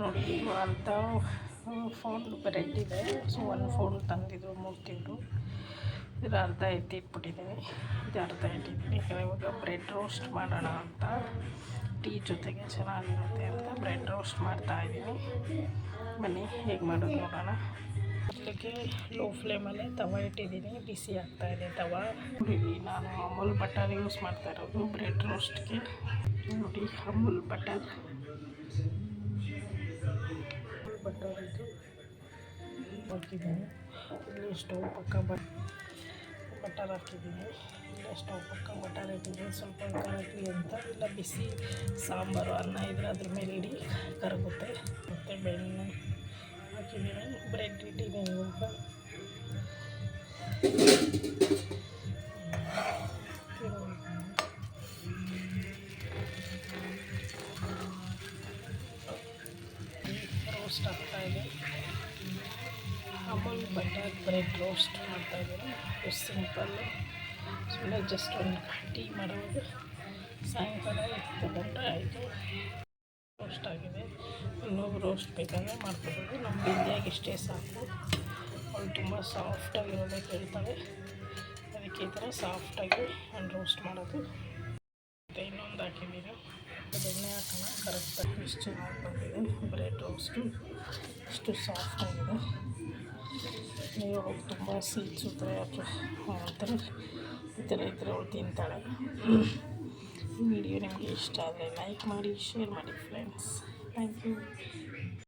ನೋಡಿ, ಅಂತ phone bread ಇದೆ. ಸೊ ಒಂದು ಫೋನ್ ತಂದಿದ್ರು, ಮೂರು ತಿಂಗಳು. ಇದರ ಅರ್ಧ ಎತ್ತಿಟ್ಬಿಟ್ಟಿದ್ದೀನಿ ಇದು ಅರ್ಧ ಇಟ್ಟಿದ್ದೀನಿ ಇವಾಗ ಬ್ರೆಡ್ ರೋಸ್ಟ್ ಮಾಡೋಣ ಅಂತ. ಟೀ ಜೊತೆಗೆ ಚೆನ್ನಾಗಿರುತ್ತೆ ಅಂತ ಬ್ರೆಡ್ ರೋಸ್ಟ್ ಮಾಡ್ತಾ ಇದ್ದೀನಿ ಬನ್ನಿ, ಹೇಗೆ ಮಾಡೋದು ನೋಡೋಣ. ಅದಕ್ಕೆ ಲೋ ಫ್ಲೇಮಲ್ಲೇ ತವ ಇಟ್ಟಿದ್ದೀನಿ ಬಿಸಿ ಆಗ್ತಾ ಇದೆ ತವ. ನೋಡಿ, ನಾನು ಅಮೂಲ್ ಬಟರ್ ಯೂಸ್ ಮಾಡ್ತಾ ಇರೋದು ಬ್ರೆಡ್ ರೋಸ್ಟ್ಗೆ ನೋಡಿ, ಅಮೂಲ್ ಬಟರ್ ಇದು ಹಾಕಿದ್ದೀನಿ ಇಲ್ಲಿ ಸ್ಟವ್ ಪಕ್ಕ ಬಟ್ ಬಟರ್ ಹಾಕಿದ್ದೀನಿ. ಇಲ್ಲ ಸ್ಟವ್ ಪಕ್ಕ ಬಟರ್ ಹಾಕಿದ್ದೀನಿ. ಸ್ವಲ್ಪ ಕರಗಲಿ ಅಂತ. ಇಲ್ಲ ಬಿಸಿ ಸಾಂಬಾರು, ಅನ್ನ ಇದ್ರೆ ಅದ್ರ ಮೇಲೆ ಇಡಿ. ಕರಗುತ್ತೆ. ಮತ್ತು ಬೆಣ್ಣೆ ಹಾಕಿದ್ದೀನಿ. ಬ್ರೆಡ್ ಇಟ್ಟಿದ್ದೀನಿ ಇವಾಗ. ರೋಸ್ಟ್ ಆಗ್ತಾ ಇದೆ. ಅಮೂಲ್ ಬಟರ್ ಬ್ರೆಡ್ ರೋಸ್ಟ್ ಮಾಡ್ತಾ ಇದ್ದೀನಿ. ಎಷ್ಟು ಸಿಂಪಲ್ಲು ಸುಮ್ಮನೆ ಜಸ್ಟ್ ಒಂದು ಟೀ ಮಾಡೋದು. ಸಾಯಂಕಾಲ ತಗೊಂಡ್ರೆ ಆಯಿತು. ರೋಸ್ಟ್ ಆಗಿದೆ. ಇನ್ನೊಬ್ಬರು ರೋಸ್ಟ್ ಬೇಕಾದರೆ ಮಾಡ್ಕೋಬೋದು. ನಮ್ಮ ಬಿಂದಿಯಾಗಿ ಇಷ್ಟೇ ಸಾಕು. ಅವಳು ತುಂಬ ಸಾಫ್ಟಾಗಿರೋದೇ ಕೇಳ್ತಾಳೆ ಅದಕ್ಕೆ ಈ ಥರ ಸಾಫ್ಟಾಗಿ ರೋಸ್ಟ್ ಮಾಡೋದು. ಮತ್ತು ಇನ್ನೊಂದು ಹಾಕಿದ್ದೀನಿ ಬೆಣ್ಣೆ ಹಾಕೋಣ ಕರೆಕ್ಟಾಗಿ ಇಷ್ಟು ಚೆನ್ನಾಗಿ ಬಂದಿದೆ ಬ್ರೆಡ್ ರೋಸ್ಟು ಇಷ್ಟು ಸಾಫ್ಟಾಗಿದೆ ನೀವು ತುಂಬ ಸೀಚಿದ್ರೆ ಅಥವಾ ಒಂಥರ ಈ ಥರ ಇದ್ದರೆ ಅವಳು ತಿಂತಾಳೆ. ಈ ವಿಡಿಯೋ ನಿಮಗೆ ಇಷ್ಟ ಆದರೆ ಲೈಕ್ ಮಾಡಿ ಶೇರ್ ಮಾಡಿ ಫ್ರೆಂಡ್ಸ್ ಥ್ಯಾಂಕ್ ಯು